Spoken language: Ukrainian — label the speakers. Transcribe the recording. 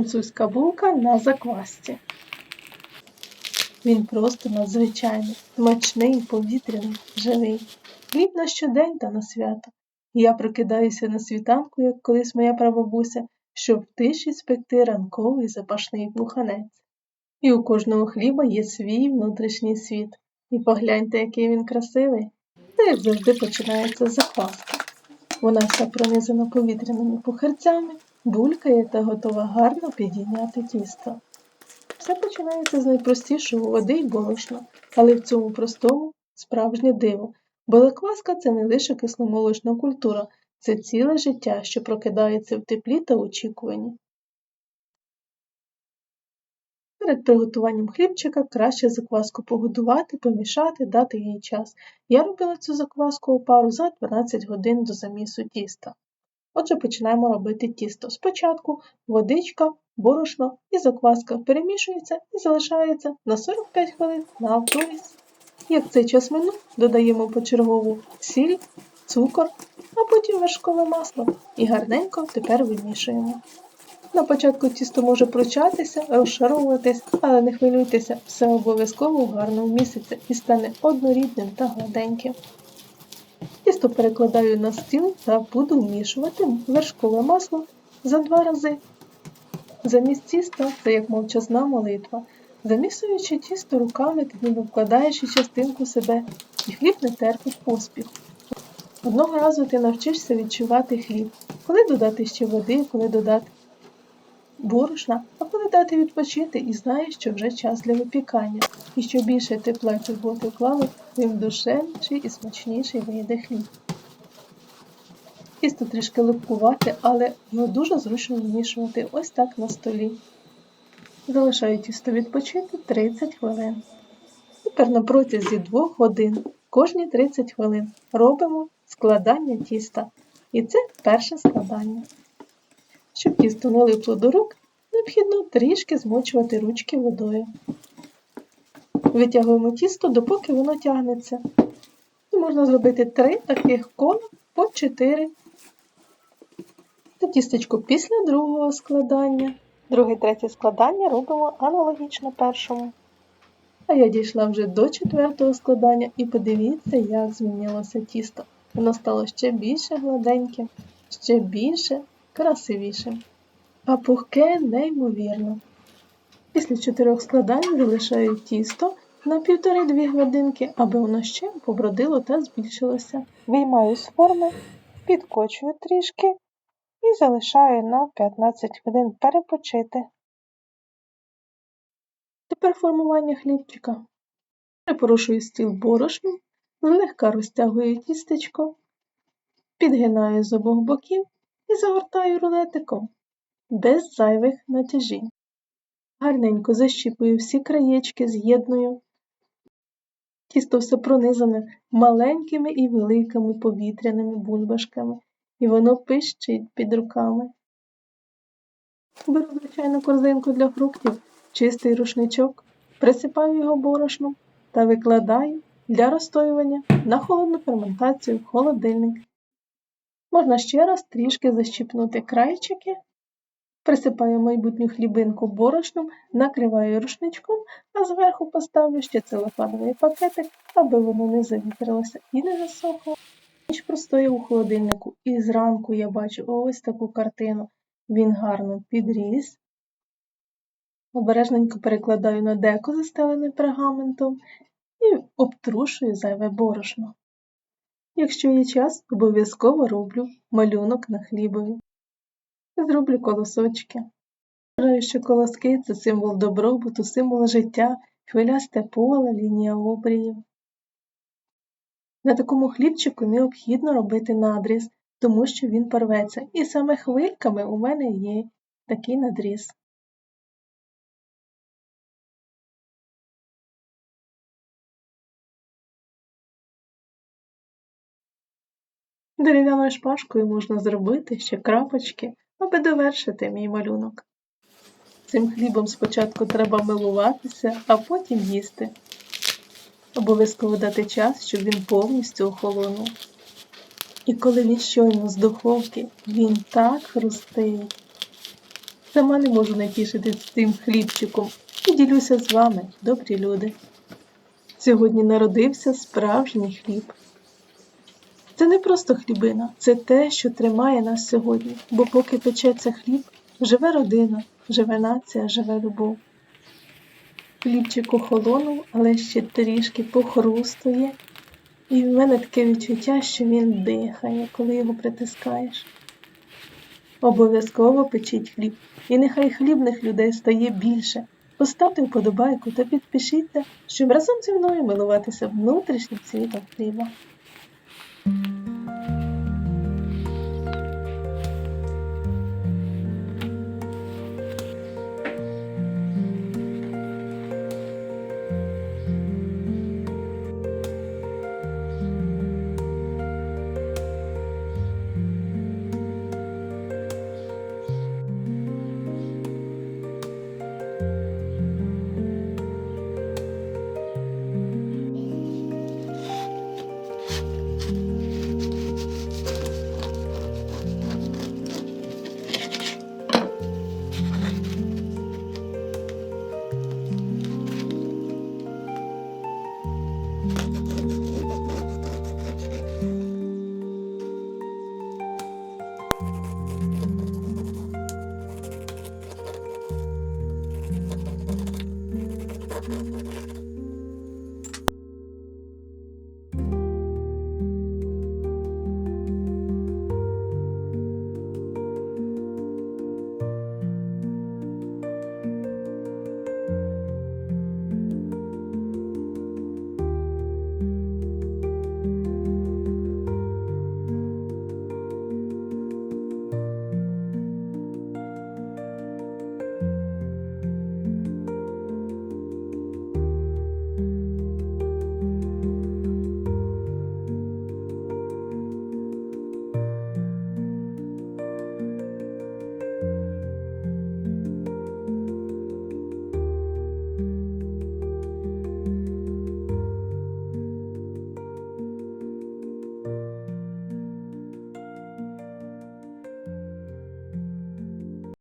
Speaker 1: французька булка на заквасці. Він просто надзвичайний, смачний, повітряний, живий. Хліб на щодень та на свято. Я прокидаюся на світанку, як колись моя прабабуся, щоб в тиші спекти ранковий запашний буханець. І у кожного хліба є свій внутрішній світ. І погляньте, який він красивий. Та як завжди починається з. Вона вся пронизана повітряними пухарцями, булькає та готова гарно підійняти тісто. Все починається з найпростішого води й борошна, але в цьому простому справжнє диво. Бо закваска це не лише кисломолочна культура, це ціле життя, що прокидається в теплі та очікуванні. Перед приготуванням хлібчика краще закваску погодувати, помішати, дати їй час. Я робила цю закваску опару за 12 годин до замісу тіста. Отже, починаємо робити тісто. Спочатку водичка, борошно і закваска перемішуються і залишаються на 45 хвилин на автовіс. Як цей час минув, додаємо почергово сіль, цукор, а потім вершкове масло і гарненько тепер вимішуємо. На початку тісто може прочатися, розшаровуватись, але не хвилюйтеся, все обов'язково гарно вміститься і стане однорідним та гладеньким. Тісто перекладаю на стіл та буду вмішувати вершкове масло за два рази. Замість тіста це як мовчазна молитва. Замісуючи тісто руками, ти ніби вкладаєш і частинку себе, і хліб не терпить поспіху. Одного разу ти навчишся відчувати хліб, коли додати ще води, коли додати борошна, а коли дати відпочити і знаєш, що вже час для випікання, і що більше тепла й турботи вклали, тим душевніший і смачніший вийде хліб. Тісто трішки липкувати, але його дуже зручно вмішувати ось так на столі. Залишаю тісто відпочити 30 хвилин. Тепер на протязі 2 годин кожні 30 хвилин робимо складання тіста. І це перше складання. Щоб тісто не липло до рук, необхідно трішки змочувати ручки водою. Витягуємо тісто, допоки воно тягнеться. І можна зробити три таких кола по 4. Та тістечко після другого складання. Друге третє складання робимо аналогічно першому. А я дійшла вже до четвертого складання і подивіться, як змінилося тісто. Воно стало ще більше гладеньким, ще більше красивішим. А пухке неймовірно. Після чотирьох складань залишаю тісто на півтори-дві годинки, аби воно ще побродило та збільшилося. Виймаю з форми, підкочую трішки і залишаю на 15 хвилин перепочити. Тепер формування хлібчика. Припорошую стіл борошном, злегка розтягую тістечко, підгинаю з обох боків і загортаю рулетиком без зайвих натяжінь. Гарненько защіпую всі краєчки, з'єдную. Тісто все пронизане маленькими і великими повітряними бульбашками, і воно пищить під руками. Беру звичайну корзинку для фруктів, чистий рушничок, присипаю його борошном та викладаю для розстоювання на холодну ферментацію в холодильник. Можна ще раз трішки защіпнути крайчики, присипаю майбутню хлібинку борошном, накриваю рушничком, а зверху поставлю ще целофановий пакетик, аби воно не завітрилося і не засохло. Ніч простояв у холодильнику, і зранку я бачу ось таку картину. Він гарно підріс. Обережненько перекладаю на деко, застелене пергаментом, і обтрушую зайве борошно. Якщо є час, обов'язково роблю малюнок на хлібові. Зроблю колосочки. Вважаю, що колоски це символ добробуту, символ життя, хвилясте поле, лінія обріїв. На такому хлібчику необхідно робити надріз, тому що він порветься, і саме хвильками у мене є такий надріз. Дерев'яною шпажкою можна зробити ще крапочки, аби довершити мій малюнок. Цим хлібом спочатку треба милуватися, а потім їсти. Обов'язково дати час, щоб він повністю охолонув. І коли він щойно з духовки, він так хрустить. Сама не можу натішитись цим хлібчиком і ділюся з вами, добрі люди. Сьогодні народився справжній хліб. Це не просто хлібина, це те, що тримає нас сьогодні, бо поки печеться хліб, живе родина, живе нація, живе любов. Хлібчик охолонув, але ще трішки похрустує, і в мене таке відчуття, що він дихає, коли його притискаєш. Обов'язково печіть хліб, і нехай хлібних людей стає більше. Поставте вподобайку та підпишіться, щоб разом зі мною милуватися внутрішнім світом хліба. Thank you. Thank you.